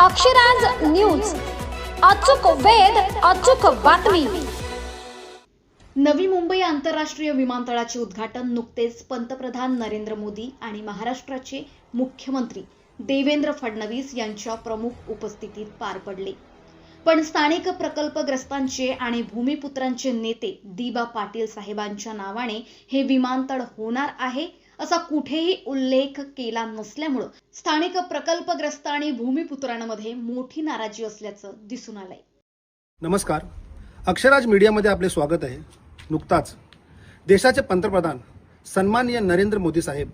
Akshraj news. अचूक वेध अचूक बातमी. नवी मुंबई आंतरराष्ट्रीय विमानतळाचे उद्घाटन नुकतेच पंतप्रधान नरेंद्र मोदी आणि महाराष्ट्राचे मुख्यमंत्री देवेंद्र फडणवीस यांच्या प्रमुख उपस्थितीत पार पडले. पण स्थानिक प्रकल्पग्रस्तांचे आणि भूमिपुत्रांचे नेते दिबा पाटील साहेबांच्या नावाने हे विमानतळ होणार आहे असा कुठेही उल्लेख केला नसल्यामुळं स्थानिक प्रकल्पग्रस्त आणि भूमिपुत्रांमध्ये मोठी नाराजी असल्याचं दिसून आलंय. नमस्कार. अक्षराज मीडियामध्ये आपले स्वागत आहे. नुकताच देशाचे पंतप्रधान सन्माननीय नरेंद्र मोदी साहेब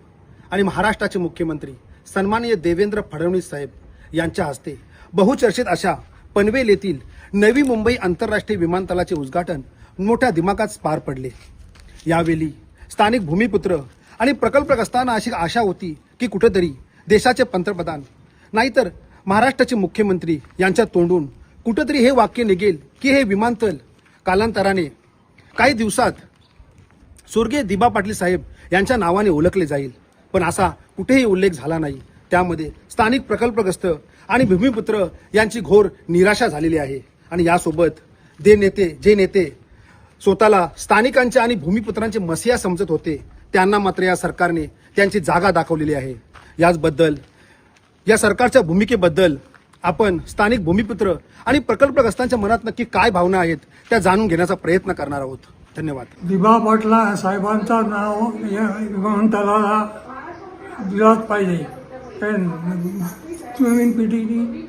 आणि महाराष्ट्राचे मुख्यमंत्री सन्माननीय देवेंद्र फडणवीस साहेब यांच्या हस्ते बहुचर्चित अशा पनवेल येथील नवी मुंबई आंतरराष्ट्रीय विमानतळाचे उद्घाटन मोठ्या दिमागात पार पडले. यावेळी स्थानिक भूमिपुत्र आणि प्रकल्पग्रस्तांना अशी आशा होती की कुठेतरी देशाचे पंतप्रधान नाहीतर महाराष्ट्राचे मुख्यमंत्री यांच्या तोंडून कुठेतरी हे वाक्य निघेल की हे विमानतळ कालांतराने काही दिवसात स्वर्गीय दिबा पाटील साहेब यांच्या नावाने ओळखले जाईल. पण असा कुठेही उल्लेख झाला नाही. त्यामध्ये स्थानिक प्रकल्पग्रस्त आणि भूमिपुत्र यांची घोर निराशा झालेली आहे. आणि यासोबत जे नेते जे नेते स्वतःला स्थानिकांचे आणि भूमिपुत्रांचे मसिया समजत होते त्यांना मात्र या सरकारने त्यांची जागा दाखवलेली आहे. याचबद्दल या सरकारच्या भूमिकेबद्दल आपण स्थानिक भूमिपुत्र आणि प्रकल्पग्रस्तांच्या मनात नक्की काय भावना आहेत त्या जाणून घेण्याचा प्रयत्न करणार आहोत. धन्यवाद. दिबा पाटला साहेबांचं नाव या विमानतळाला दिलाच पाहिजे. नवीन पिढीने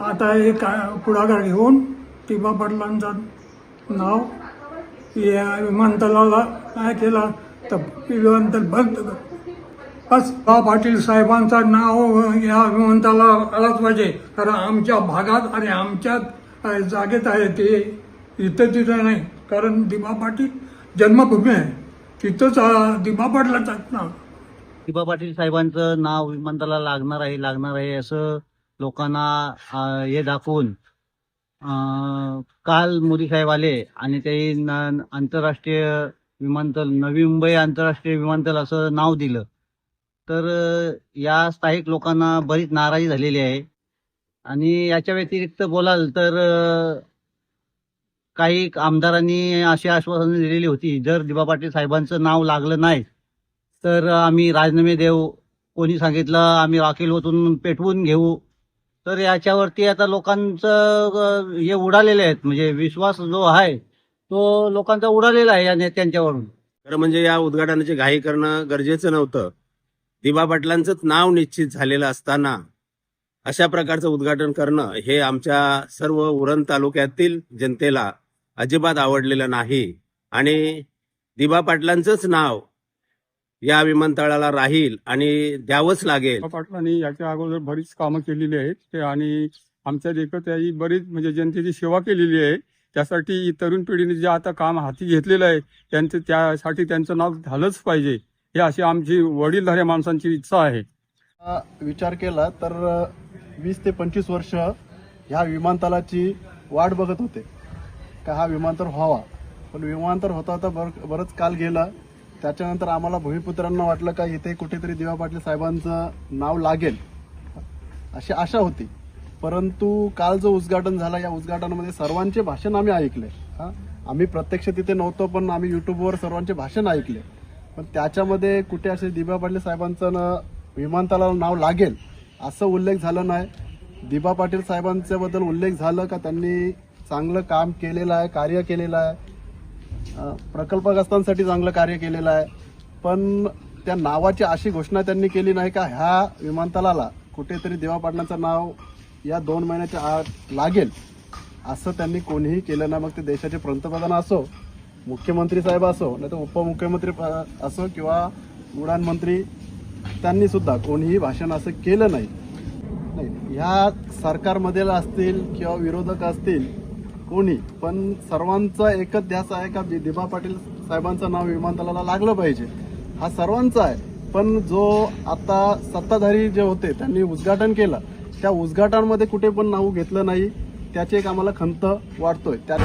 आता हे का पुढाकार घेऊन दिबा पाटलांचं नाव या विमानतळाला काय केला? तर विमानतळ बंद कर. बस बा पाटील साहेबांचं नाव या विमानतळाला आलाच पाहिजे. कारण आमच्या भागात आणि आमच्या जागेत आहे ते. इथं तिथं नाही. कारण दिबा पाटील जन्मभूमी आहे. तिथंच अ, दिबा पाटलाचं ना दिबा पाटील साहेबांचं नाव विमानतळाला लागणार आहे लागणार आहे असं लोकांना हे दाखवून काल मोदी साहेब आले आणि ते आंतरराष्ट्रीय विमानतळ नवी मुंबई आंतरराष्ट्रीय विमानतळ असं नाव दिलं. तर या स्थायिक लोकांना बरीच नाराजी झालेली आहे. आणि याच्या व्यतिरिक्त बोलाल तर काही आमदारांनी अशी आश्वासनं दिलेली होती जर दिबा पाटील साहेबांचं नाव लागलं नाही तर आम्ही राजीनामे देऊ. कोणी सांगितलं आम्ही राखील होतून पेटवून घेऊ. तर याच्यावरती आता लोकांचं हे उडालेले आहेत. म्हणजे विश्वास जो आहे तो लोकांचा उडालेला आहे या नेत्यांच्यावरून. खरं म्हणजे या उद्घाटनाची घाई करणं गरजेचं नव्हतं. दिबा पाटलांचंच नाव निश्चित झालेलं असताना अशा प्रकारचं उद्घाटन करणं हे आमच्या सर्व उरण तालुक्यातील जनतेला अजिबात आवडलेलं नाही. आणि दिबा पाटलांचंच नाव या विमानतळाला राहील आणि द्यावंच लागेल. पाटलांनी याच्या अगोदर बरीच कामं केलेली आहेत. ते आणि आमच्या देखत बरीच म्हणजे जनतेची सेवा केलेली आहे. त्यासाठी तरुण पिढीने जे आता काम हाती घेतलेलं आहे त्यांचं त्यासाठी त्यांचं नाव झालंच पाहिजे. हे अशी आमची वडीलधाऱ्या माणसांची इच्छा आहे. विचार केला तर वीस ते पंचवीस वर्ष ह्या विमानतळाची वाट बघत होते. का हा विमानतळ व्हावा. पण विमानतळ होता होता बर बरंच काल गेला. त्याच्यानंतर आम्हाला भूमिपुत्रांना वाटलं का इथे कुठेतरी दिवा पाटील साहेबांचं नाव लागेल. अशी आशा होती. परंतु काल जो उद्घाटन झाला या उद्घाटनामध्ये सर्वांचे भाषण आम्ही ऐकले. हां? आम्ही प्रत्यक्ष तिथे नव्हतो पण आम्ही युट्यूबवर सर्वांचे भाषण ऐकले. पण त्याच्यामध्ये कुठे असे दिबा पाटील साहेबांचं न विमानतळाला नाव लागेल असं उल्लेख झाला नाही. दिबा पाटील साहेबांच्याबद्दल उल्लेख झालं का? त्यांनी चांगलं काम केलेलं आहे कार्य केलेलं आहे. प्रकल्पग्रस्तांसाठी चांगलं कार्य केलेलं आहे. पण त्या नावाची अशी घोषणा त्यांनी केली नाही का? ह्या विमानतळाला कुठेतरी देवा पाटलांचं नाव या दोन महिन्याच्या आत लागेल असं त्यांनी कोणीही केलं नाही. मग ते देशाचे पंतप्रधान असो मुख्यमंत्री साहेब असो नाही तर उपमुख्यमंत्री प- असो किंवा उडान मंत्री त्यांनी सुद्धा कोणीही भाषण असं केलं नाही. नाही ह्या सरकारमधील असतील किंवा विरोधक असतील कोणी पण सर्वांचा एकच ध्यास आहे का दिभा पाटील साहेबांचं नाव विमानतळाला लागलं पाहिजे? हा सर्वांचा आहे. पण जो आता सत्ताधारी जे होते त्यांनी उद्घाटन केलं. त्या उद्घाटनामध्ये कुठे पण नाव घेतलं नाही त्याची एक आम्हाला खंत वाटतोय त्या